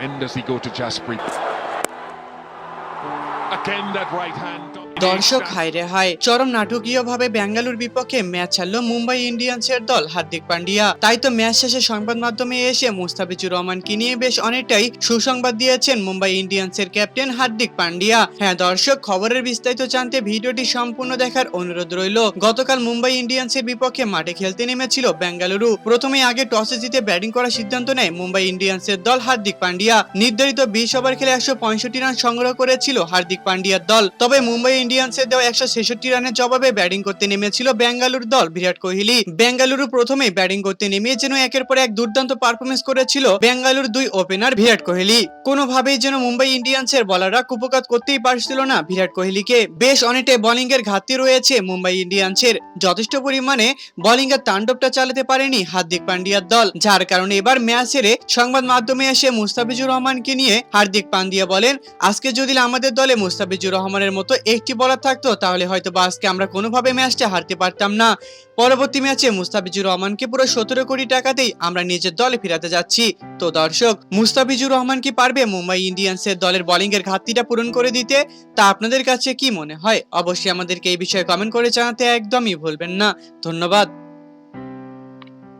And does he go to Jasprit? Again, that right hand. দর্শক, হায়রে হায়। চরম নাটকীয়ভাবে বেঙ্গালুর বিপক্ষে ম্যাচ ছাড়লো মুম্বাই ইন্ডিয়ান্সের দল হার্দিক পান্ডিয়া। তাই তো ম্যাচ শেষে সংবাদ মাধ্যমে এসে মুস্তাফিজুর রহমানকে নিয়ে বেশ অনেকটাই সুসংবাদ দিয়েছেন মুম্বাই ইন্ডিয়ান্সের ক্যাপ্টেন হার্দিক পান্ডিয়া। হ্যাঁ দর্শক, খবরের বিস্তারিত জানতে ভিডিওটি সম্পূর্ণ দেখার অনুরোধ রইল। গতকাল মুম্বাই ইন্ডিয়ান্সের বিপক্ষে মাঠে খেলতে নেমেছিল বেঙ্গালুরু প্রথমে আগে টসে জিতে ব্যাটিং করার সিদ্ধান্ত নেয় মুম্বাই ইন্ডিয়ান্সের দল হার্দিক পান্ডিয়া। নির্ধারিত বিশ ওভার খেলে একশো পঁয়ষট্টি রান সংগ্রহ করেছিল হার্দিক পান্ডিয়ার দল। তবে মুম্বাই ইন্ডিয়ান্সের দেওয়া একশো ছেষট্টি রানের জবাবে ব্যাটিং করতে নেমেছিল বেঙ্গালুরু দল, বিরাট কোহলি। বেঙ্গালুরু প্রথমেই ব্যাটিং করতে নেমে যেন একের পর এক দুর্দান্ত পারফরমেন্স করেছিল বেঙ্গালুরু দুই ওপেনার বিরাট কোহলি। কোনোভাবেই যেন মুম্বাই ইন্ডিয়ান্সের বলাররা কুপকাত করতেই পারছিল না বিরাট কোহলিকে। বেশ অনেকটাই বোলিং এর ঘাটতি রয়েছে মুম্বাই ইন্ডিয়ান্সের। যথেষ্ট পরিমাণে বোলিং এর তাণ্ডবটা চালাতে পারেনি হার্দিক পান্ডিয়ার দল, যার কারণে এবার ম্যাচ হেরে সংবাদ মাধ্যমে এসে মুস্তাফিজুর রহমানকে নিয়ে হার্দিক পান্ডিয়া বলেন, আজকে যদি আমাদের দলে মুস্তাফিজুর রহমানের মতো একটি বলার থাকতো, তাহলে হয়তো বা আজকে আমরা কোনোভাবে ম্যাচটা হারতে পারতাম না। পরবর্তী ম্যাচে মুস্তাফিজুর রহমানকে পুরো সতেরো কোটি টাকাতেই আমরা নিজের দলে ফেরাতে যাচ্ছি। তো দর্শক, মুস্তাফিজুর রহমান কি পারবে মুম্বাই ইন্ডিয়ান্সের দলের বোলিং এর ঘাটতিটা পূরণ করে দিতে? তা আপনাদের কাছে কি মনে হয়? অবশ্যই আমাদেরকে এই বিষয়ে কমেন্ট করে জানাতে একদমই ভুলবেন না। ধন্যবাদ।